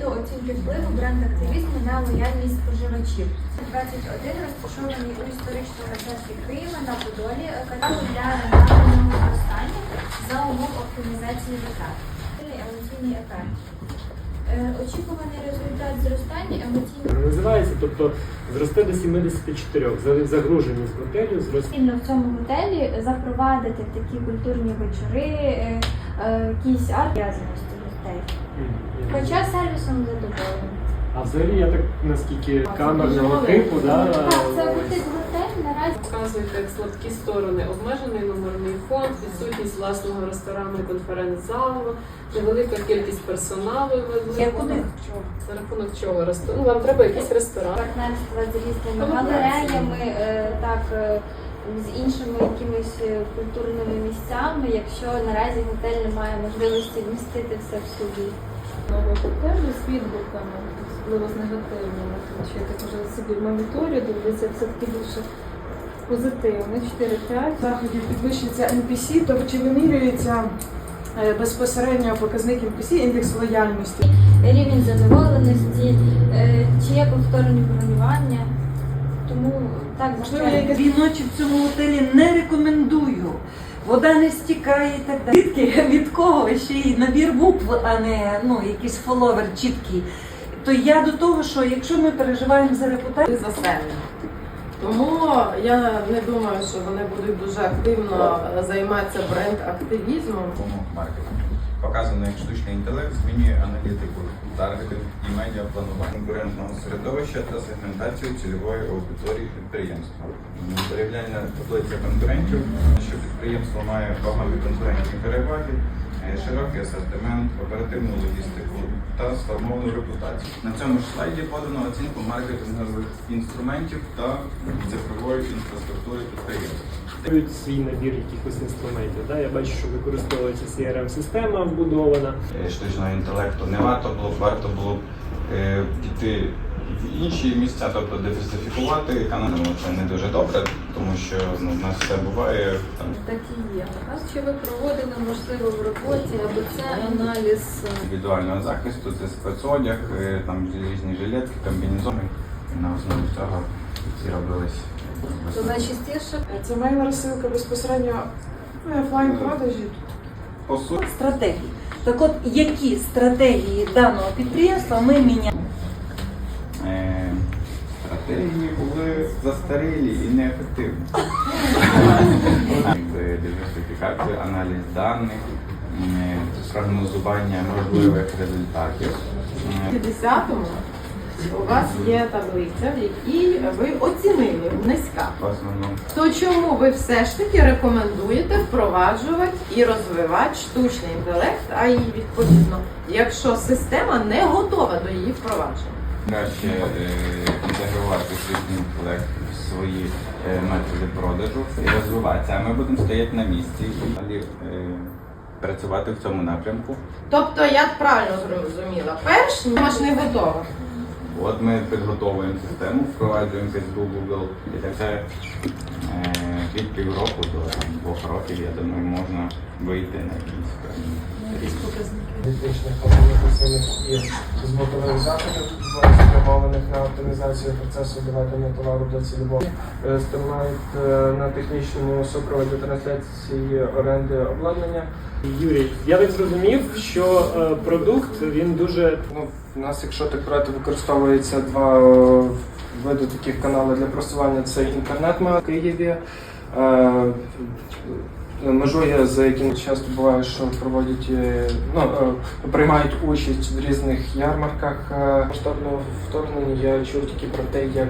до оцінки впливу бренд-активізму на лояльність споживачів. 21 розташований у історичному центрі Києва на Подолі е, канал для регулярного зростання за умов оптимізації витрат. Емоційний ефект. Е, Очікуваний результат зростання емоційного Називається, тобто зросте до 74. За- Загруженість готелю зросте. В цьому готелі запровадити такі культурні вечори, е, е, якісь арт-в'язаності гостей. Хоча сервісом задоволені. А взагалі я так наскільки камерного типу, да, Так, це бутик готель наразі. Показуєте як слабкі сторони обмежений номерний фонд, відсутність власного ресторану і конференц-залу, невелика кількість персоналу і Я куди? За рахунок чого ресторан? Ну, вам треба якийсь ресторан. Партнерства з різними галереями, е, так е, з іншими якимись е, культурними місцями, якщо наразі готель не має можливості вмістити все в собі. Нового готелю з відгуками, особливо з негативними, тому що я так вже собі моніторю, дивлюся все-таки більше позитивних, 4-5. заходів підвищується NPC, тобто чи вимірюється е, безпосередньо показник NPC, індекс лояльності. Рівень задоволеності, е, чи є повторні бронювання. Тому так Можливо, звичайно. якась в цьому готелі не рекомендую. Вода не стікає і так далі. Звідки? Від кого? Ще й набір букв, а не ну, якийсь фоловер чіткий. То я до того, що якщо ми переживаємо за репутацію, заселення. Тому я не думаю, що вони будуть дуже активно займатися бренд-активізмом. Показано, як штучний інтелект змінює аналітику, таргетинг і медіапланування конкурентного середовища та сегментацію цільової аудиторії підприємства. М, Порівняння таблиця конкурентів, що підприємство має багато конкурентні переваги, е, широкий асортимент, оперативну логістику та сформовану репутацію. На цьому ж слайді подано оцінку маркетингових інструментів та цифрової інфраструктури підприємства. Свій набір якихось інструментів. Да? Я бачу, що використовується CRM-система вбудована. е, штучного інтелекту не варто було варто було б е, піти в інші місця, тобто диверсифікувати канали. Ну, Це не дуже добре, тому що ну, в нас все буває там. Такі є. А що ви проводили, можливо, в роботі, або це аналіз е, індивідуального захисту, це спецодяг, е, там різні жилетки, комбінезони. І на основі цього ці робились. то найчастіше Це мейл розсилка безпосередньо ну, офлайн продажі. По суті, стратегії. Так от, які стратегії даного підприємства ми міняємо? е, стратегії були застарілі і неефективні. Диверсифікація, аналіз даних, прогнозування можливих результатів. У Е, 50-му у вас є таблиця, в якій ви оцінили низька. В основному То чому ви все ж таки рекомендуєте впроваджувати і розвивати штучний інтелект, а і відповідно, якщо система не готова до її впровадження? краще е, інтегрувати штучний інтелект в свої е, методи продажу і розвиватися. А ми будемо стояти на місці і далі е, працювати в цьому напрямку. Тобто я правильно зрозуміла, перш ніж не готова. От ми підготовуємо систему, впроваджуємо Facebook, Google і так далі. Е, Від півроку до двох років, я думаю, можна вийти на якісь певні. Політичних комунікаційних і звукових заходів, спрямованих на оптимізацію процесу доведення товару до цільового. Е, Стримають е, на технічному супроводі трансляції оренди обладнання. Юрій, я так зрозумів, що е, продукт він дуже Ну, в нас, якщо так брати, використовується два е, види таких каналів для просування. Це інтернет в Києві. Е, Межує з яким часто буває, що проводять е, ну, е, приймають участь в різних ярмарках. Е, Масштабного вторгнення я чув тільки про те, як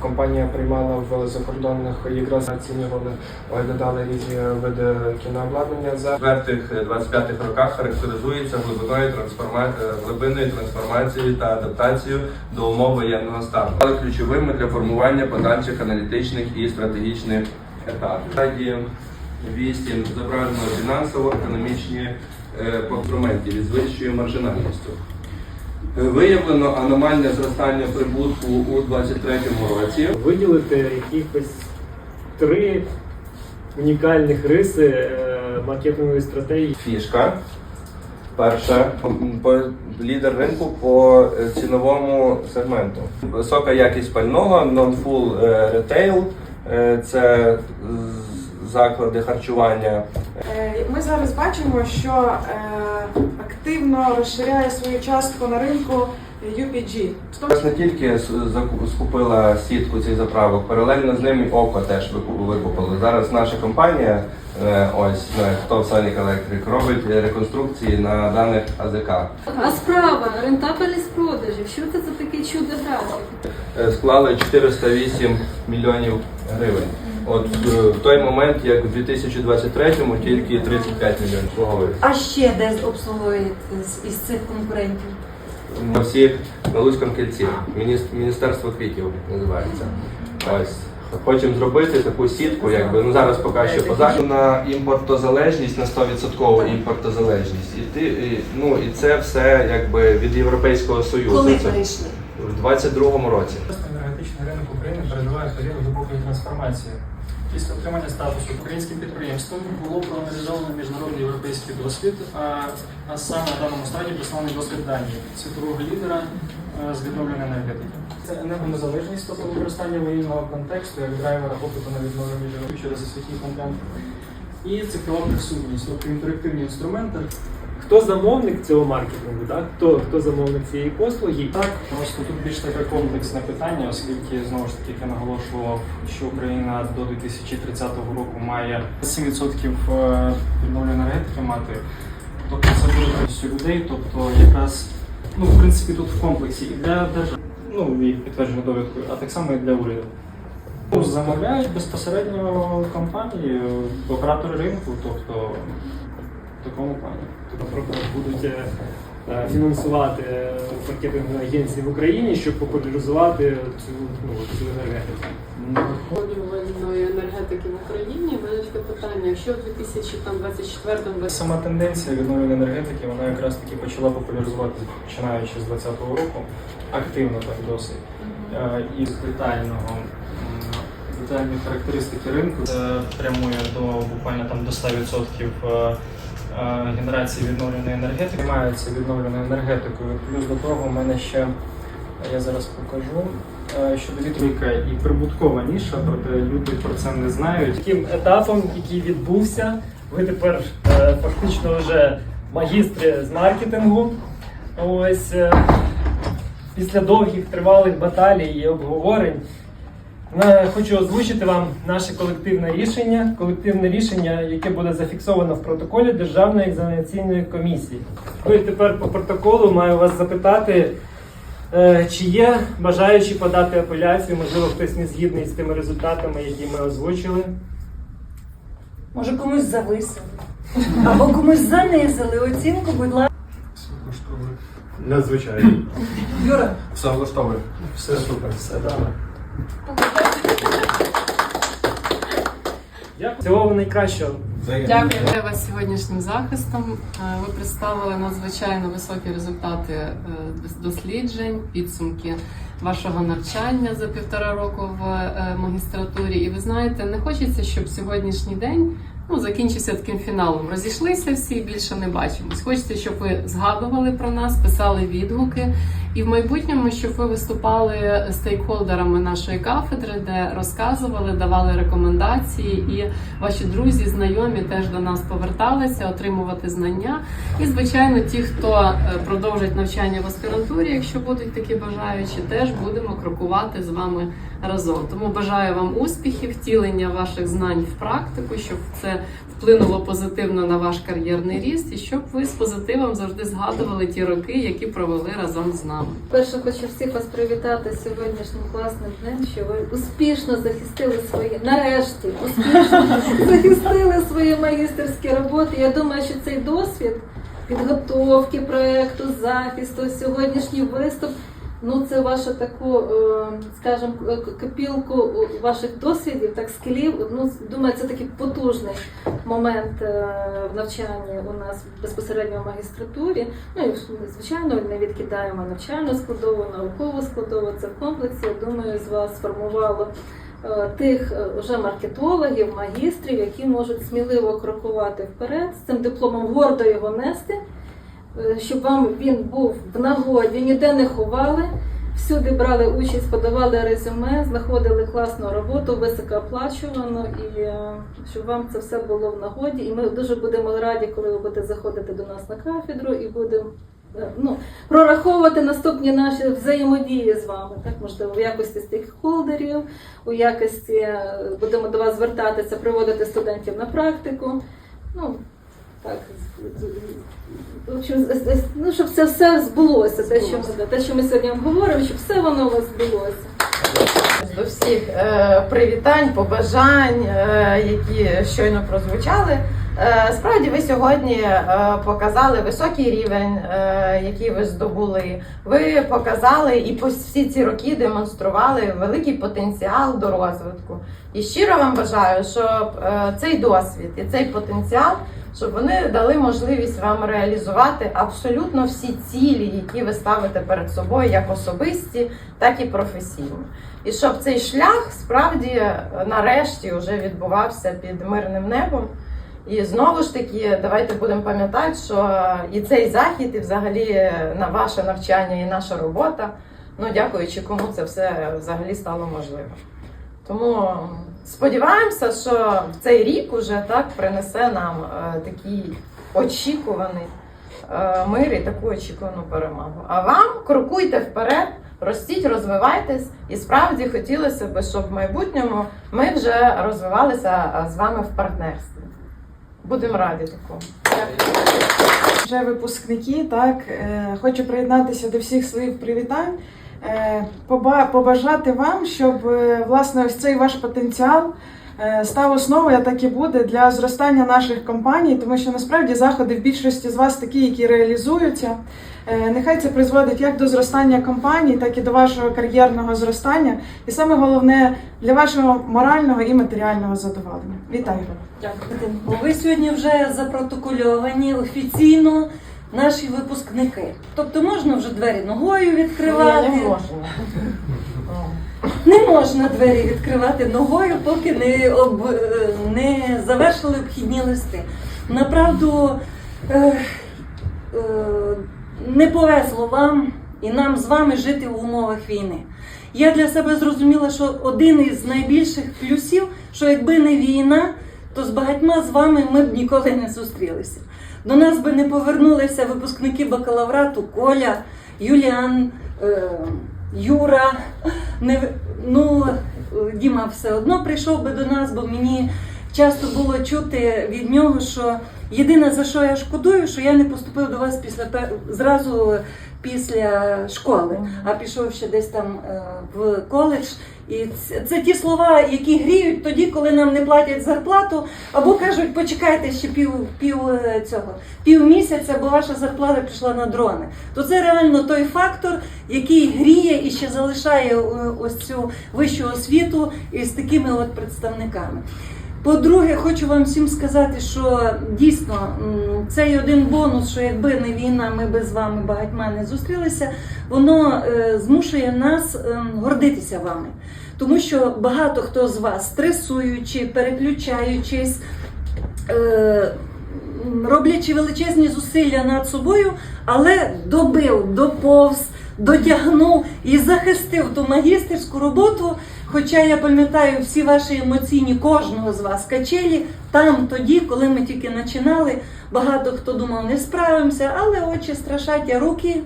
компанія приймала в закордонних якраз оцінювали, оглядали різні види кінообладнання за четвертих 25-х роках характеризується глибиною трансформа... е, глибинною трансформацією та адаптацією до умов воєнного стану. Стали ключовими для формування подальших аналітичних і стратегічних етапів. Стадії 8 зображено фінансово-економічні е, по інструменті вищою маржинальністю. Е, Виявлено аномальне зростання прибутку у 2023 році. виділити якихось три унікальних риси е, маркетингової стратегії. Фішка Перше, лідер ринку по е, ціновому сегменту. Висока якість пального, non-full е, retail, е, це заклади харчування. Е, Ми зараз бачимо, що е, активно розширяє свою частку на ринку UPG. Зараз не тільки скупила сітку цих заправок, паралельно з ними око теж вику- викупили. Зараз наша компанія, е, ось хто Sonic Electric, робить реконструкції на даних АЗК. А справа, рентабельність продажів. Що це за такий чудо графік? Склали 408 мільйонів гривень. От е, в той момент, як у 2023-му, тільки 35 мільйонів слугових. А ще де обслуговуєте з- із цих конкурентів? На всіх на Луцькому кільці. Мініс- Міністерство квітів називається. Ось. Хочемо зробити таку сітку, якби ну зараз поки що по заходу на імпортозалежність, на 100% імпортозалежність. І ти і, ну і це все якби від Європейського Союзу. Коли Це перейшли? в 22-му році. Енергетичний ринок України переживає період глибокої трансформації. Після отримання статусу українським підприємством було проаналізовано міжнародний європейський досвід, а, саме на даному стадії представлений досвід Данії, світового лідера з відновлення енергетики. Це енергонезалежність, тобто використання воєнного контексту як драйвера попиту на відновлення через освітній контент. І цифрова присутність, тобто інтерактивні інструменти, Хто замовник цього маркетингу? Так? Хто, хто замовник цієї послуги? Так, просто тут більш таке комплексне питання, оскільки знову ж таки я наголошував, що Україна до 2030 року має 7% е, відновлення енергетики мати. Тобто це повністю людей, тобто якраз ну в принципі тут в комплексі і для держави, ну і підтверджено довідкою, а так само і для уряду. Замовляють безпосередньо компанії, оператори ринку, тобто в такому плані. Тобто, Наприклад, будуть е, е, фінансувати маркетингові агенції в Україні, щоб популяризувати цю, ну, цю енергетику. Відновлювальної енергетики в Україні велике питання. Якщо в 2024 Сама тенденція відновлення енергетики, вона якраз таки почала популяризуватися починаючи з 2020 року, активно так досить. Е, І з детального детальні характеристики ринку це прямує до буквально там до 100% е, е, генерації відновленої енергетики. Займаються відновленою енергетикою. Плюс до того в мене ще я зараз покажу. е, Щодо вітрика і прибуткова ніша, проте люди про це не знають. Таким етапом, який відбувся, ви тепер е, фактично вже магістри з маркетингу. Ось е, після довгих тривалих баталій і обговорень. Е, Хочу озвучити вам наше колективне рішення, колективне рішення, яке буде зафіксовано в протоколі Державної екзаменаційної комісії. Ви тепер по протоколу маю вас запитати, е, чи є бажаючі подати апеляцію, можливо, хтось не згідний з тими результатами, які ми озвучили. Може комусь зависили? Або комусь занизили оцінку, будь ласка. Надзвичайно. Юра, Все влаштовує. Все супер, все добре. Дякую. Всього вам найкращого. Дякую за вас сьогоднішнім захистом. Е, Ви представили надзвичайно високі результати е, досліджень, підсумки вашого навчання за півтора року в е, магістратурі. І ви знаєте, не хочеться, щоб сьогоднішній день ну, закінчився таким фіналом. Розійшлися всі, більше не бачимось. Хочеться, щоб ви згадували про нас, писали відгуки. І в майбутньому, щоб ви виступали стейкхолдерами нашої кафедри, де розказували, давали рекомендації, і ваші друзі, знайомі теж до нас поверталися отримувати знання. І, звичайно, ті, хто е, продовжить навчання в аспірантурі, якщо будуть такі бажаючі, теж будемо крокувати з вами разом. Тому бажаю вам успіхів, втілення ваших знань в практику, щоб це вплинуло позитивно на ваш кар'єрний ріст, і щоб ви з позитивом завжди згадували ті роки, які провели разом з нами. Перше, хочу всіх вас привітати сьогоднішнім класним днем, що ви успішно захистили свої, нарешті, успішно захистили свої магістерські роботи. Я думаю, що цей досвід підготовки проекту, захисту, сьогоднішній виступ. Ну, це ваша таку, е, скажімо, копілку ваших досвідів, так скілів. Ну, думаю, це такий потужний момент е, в навчанні у нас безпосередньо в магістратурі. Ну і звичайно, не відкидаємо навчальну складову, наукову складову. Це в комплексі. Я думаю, з вас сформувало е, тих вже маркетологів, магістрів, які можуть сміливо крокувати вперед з цим дипломом, гордо його нести. Е, щоб вам він був в нагоді, ніде не ховали. Всюди брали участь, подавали резюме, знаходили класну роботу, високооплачувану, і е, щоб вам це все було в нагоді. І ми дуже будемо раді, коли ви будете заходити до нас на кафедру і будемо е, ну, прораховувати наступні наші взаємодії з вами. Так, можливо, в якості стейкхолдерів, у якості будемо до вас звертатися, приводити студентів на практику. Ну, так, в общем, ну, щоб це все збулося, те, що ми, те, що ми сьогодні обговоримо, щоб все воно у вас збулося. До всіх е, привітань, побажань, е, які щойно прозвучали. Е, Справді, ви сьогодні е, показали високий рівень, е, який ви здобули. Ви показали і по всі ці роки демонстрували великий потенціал до розвитку. І щиро вам бажаю, щоб е, цей досвід і цей потенціал, щоб вони дали можливість вам реалізувати абсолютно всі цілі, які ви ставите перед собою, як особисті, так і професійні. І щоб цей шлях справді е, нарешті вже відбувався під мирним небом. І знову ж таки, давайте будемо пам'ятати, що і цей захід, і взагалі на ваше навчання, і наша робота, ну дякуючи кому це все взагалі стало можливо. Тому сподіваємося, що цей рік уже так принесе нам е, такий очікуваний е, мир і таку очікувану перемогу. А вам крокуйте вперед, ростіть, розвивайтесь, і справді хотілося б, щоб в майбутньому ми вже розвивалися е, з вами в партнерстві. Будемо раді такому. Вже випускники, так хочу приєднатися до всіх слів привітань, побажати вам, щоб е, власне ось цей ваш потенціал е, став основою, а так і буде для зростання наших компаній, тому що насправді заходи в більшості з вас такі, які реалізуються. Е, Нехай це призводить як до зростання компаній, так і до вашого кар'єрного зростання, і саме головне для вашого морального і матеріального задоволення. Вітаю! Ви сьогодні вже запротокольовані офіційно наші випускники. Тобто можна вже двері ногою відкривати. Не можна. Не можна двері відкривати ногою, поки не, об, не завершили обхідні листи. Направду е, е, не повезло вам і нам з вами жити в умовах війни. Я для себе зрозуміла, що один із найбільших плюсів, що якби не війна, то з багатьма з вами ми б ніколи не зустрілися. До нас би не повернулися випускники бакалаврату Коля, Юліан, е, Юра. Не, ну, Діма все одно прийшов би до нас, бо мені часто було чути від нього, що єдине за що я шкодую, що я не поступив до вас після зразу після школи, а пішов ще десь там е, в коледж. І це, це ті слова, які гріють тоді, коли нам не платять зарплату, або кажуть, почекайте ще пів, пів е, цього пів місяця, бо ваша зарплата пішла на дрони. То це реально той фактор, який гріє і ще залишає е, ось цю вищу освіту із такими от представниками. По-друге, хочу вам всім сказати, що дійсно цей один бонус, що якби не війна, ми би з вами багатьма не зустрілися, воно е, змушує нас ем, гордитися вами. Тому що багато хто з вас, стресуючи, переключаючись, е, роблячи величезні зусилля над собою, але добив, доповз, дотягнув і захистив ту магістерську роботу. Хоча я пам'ятаю всі ваші емоційні кожного з вас качелі там, тоді, коли ми тільки починали, багато хто думав, не справимося, але очі страшать, а руки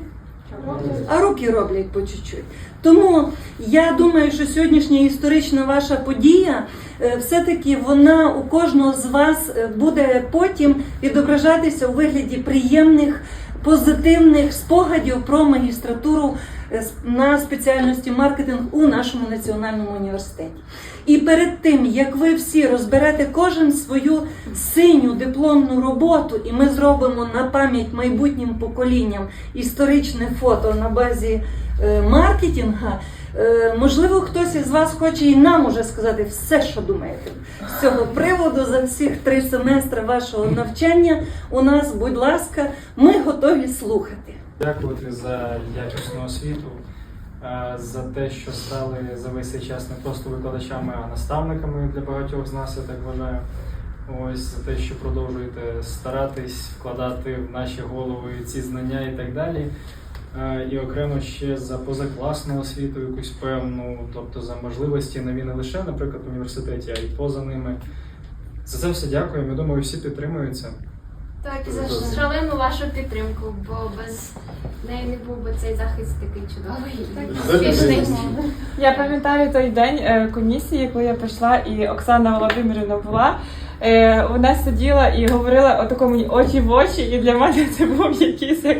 а руки роблять по чуть-чуть. Тому я думаю, що сьогоднішня історична ваша подія е, все-таки вона у кожного з вас е, буде потім відображатися у вигляді приємних, позитивних спогадів про магістратуру на спеціальності маркетинг у нашому національному університеті. І перед тим, як ви всі розберете кожен свою синю дипломну роботу, і ми зробимо на пам'ять майбутнім поколінням історичне фото на базі е, маркетинга, е, можливо, хтось із вас хоче і нам уже сказати все, що думаєте з цього приводу за всіх три семестри вашого навчання. У нас, будь ласка, ми готові слухати. Дякувати за якісну освіту, е, за те, що стали за весь цей час не просто викладачами, а наставниками для багатьох з нас, я так вважаю. Ось за те, що продовжуєте старатись вкладати в наші голови ці знання і так далі. Е, І окремо ще за позакласну освіту, якусь певну, тобто за можливості нові не лише, наприклад, в університеті, а й поза ними. За це все дякуємо. Я думаю, всі підтримуються. Так, і за шалену вашу підтримку, бо без неї не був би цей захист такий чудовий, такий успішний. Я пам'ятаю той день е, комісії, коли я прийшла, і Оксана Володимирівна була. Е, Вона сиділа і говорила отако мені очі в очі, і для мене це був якийсь як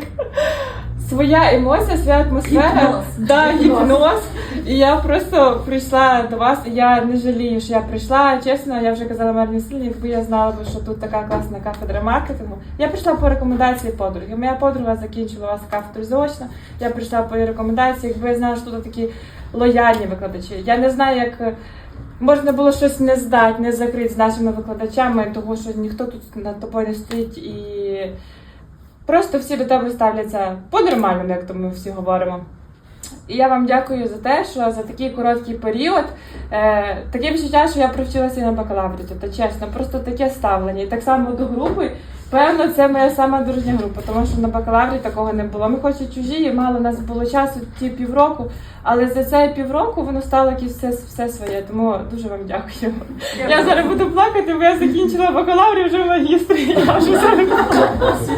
своя емоція, своя атмосфера. Гіпноз. Да, гіпноз. І я просто прийшла до вас. і Я не жалію, що я прийшла. Чесно, я вже казала Марні Сильні, якби я знала, що тут така класна кафедра маркетингу. Я прийшла по рекомендації подруги. Моя подруга закінчила вас кафедру заочно. Я прийшла по її рекомендації. Якби я знала, що тут такі лояльні викладачі. Я не знаю, як. е, Можна було щось не здати, не закрити з нашими викладачами, тому що ніхто тут над тобою не стоїть і просто всі до тебе ставляться по-нормальному, як то ми всі говоримо. І я вам дякую за те, що за такий короткий період е, таке відчуття, що я привчилася і на бакалаврі, то чесно, просто таке ставлення. І так само до групи. Певно, це моя сама дружня група, тому що на бакалаврі такого не було. Ми хоч і чужі, і мало у нас було часу ті півроку, але за цей півроку воно стало якесь все, все своє. Тому дуже вам дякую. Я зараз буду плакати, бо я закінчила бакалаврі вже в магістрі. Я вже зараз